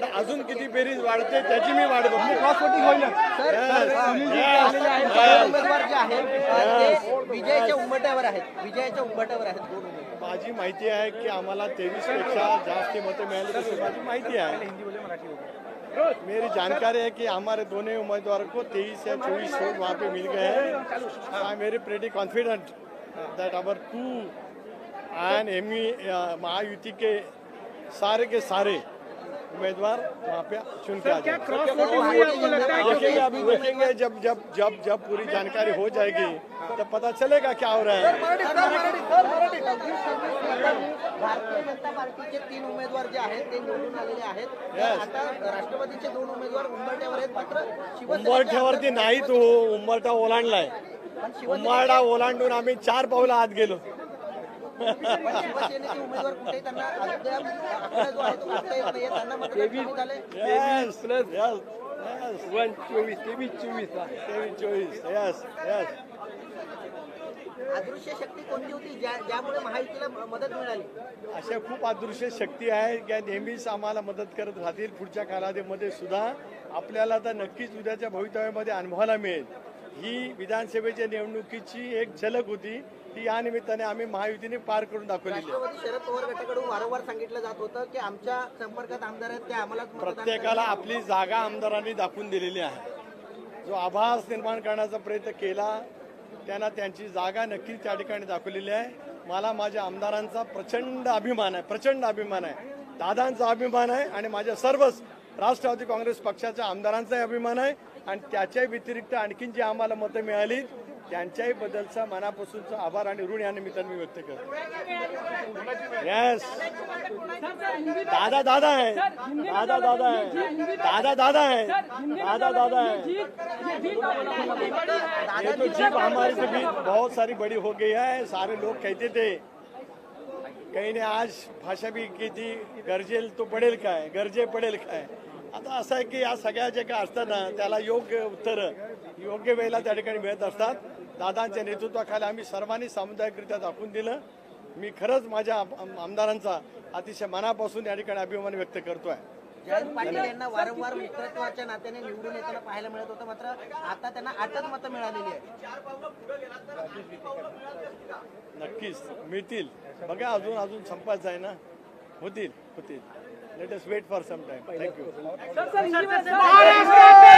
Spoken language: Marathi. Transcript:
तर अजून किती बेरीज वाढते त्याची मी वाट बघतो. विजयाच्या उंबरठ्यावर आहेत विजयाच्या उंबरठ्यावर आहेत माझी माहिती आहे की आम्हाला तेवीसपेक्षा जास्त मतं मिळाली तशी माझी माहिती है मेरी जानकारी है कि हमारे दोनों उम्मीदवार को तेईस या चौबीस वोट वहाँ पे मिल गए हैं. I am very pretty confident that our two and M Mahayuti के सारे के सारे उम्मीदवार वहाँ पे चुन के आ जाएंगे। क्रॉस वोटिंग हुई आपको लगता है देखेंगे जब जब जब जब पूरी जानकारी हो जाएगी तब पता चलेगा क्या हो रहा है। भारतीय जनता पार्टीचे तीन उमेदवार जे आहेत ते निवडून आलेले आहेत. तर Yes. आता राष्ट्रवादीचे दोन उमेदवार आहेत मात्र उंबरठ्यावरती नाही तो उंबरठा ओलांडलाय. उंबरठा ओलांडून आम्ही चार पावलं आत गेलो. शिवसेनेचे उमेदवार कुठे त्यांना अद्याप आकडा जो आहे तो वाचता येत नाहीये त्यांना मात्र कमी झाले Yes, yes, yes. वन चोवीस तेवीस चोवीस तेवीस चोवीस यस यस अदृश्य शक्ती कोणती होती? ज्या ज्यामुळे महायुतीला मदत मिळाली. अशा खूप अदृश्य शक्ती आहे त्या नेहमीच आम्हाला मदत करत राहतील. पुढच्या कालावधीमध्ये सुद्धा आपल्याला तर नक्कीच उद्याच्या भवितव्यामध्ये अनुभवायला मिळेल. ही विधानसभेच्या निवडणुकीची एक झलक होती. ती या निमित्ताने आम्ही महायुतीने पार करून दाखवलेली राष्ट्रवादी शरद पवार गटाकडून वारंवार सांगितलं जात होतं की आमच्या संपर्कात आमदार आहेत ते मतदान प्रत्येकाला आपली जागा आमदारांनी दाखवून दिलेली आहे. जो आभास निर्माण करण्याचा प्रयत्न केला त्यांना त्यांची जागा नक्कीच त्या ठिकाणी दाखवलेली आहे. मला माझ्या आमदारांचा प्रचंड अभिमान आहे प्रचंड अभिमान आहे. दादांचा अभिमान आहे आणि माझ्या सर्वच राष्ट्रवादी काँग्रेस पक्षाच्या आमदारांचाही अभिमान आहे. आणि त्याच्या व्यतिरिक्त आणखीन जी आम्हाला मतं मिळाली त्यांच्याही बद्दलचा मनापासूनचा आभार आणि ऋण या निमित्ताने मी व्यक्त करतो येस दादा दादा है दादा दादा है दादा दादा है दादा दादा है ये तो जीप हमारी भी बहुत सारी बड़ी हो गई है सारे लोग कहते थे काही ने आज भाषा भी की थी गरजेल तो पडेल काय गरजे पडेल काय आता असं आहे की या सगळ्या ज्या काय असतात ना त्याला योग्य उत्तर योग्य वेळेला त्या ठिकाणी मिळत असतात. दादांच्या नेतृत्वाखाली आम्ही सर्वांनी सामुदायिकरित्या दाखवून दिलं. मी खरंच माझ्या आम- आमदारांचा अतिशय मनापासून या ठिकाणी अभिमान व्यक्त करतोय. जयंत पाटील यांना वारंवार मित्रत्वाच्या नात्याने निवडून येताना पाहायला मिळत होतं मात्र आता त्यांना आठच मतं मिळालेली आहेत. नक्कीच मिळतील. बघा अजून अजून संपायचं आहे ना. होतील होतील let us wait for some time thank you महाराष्ट्राचे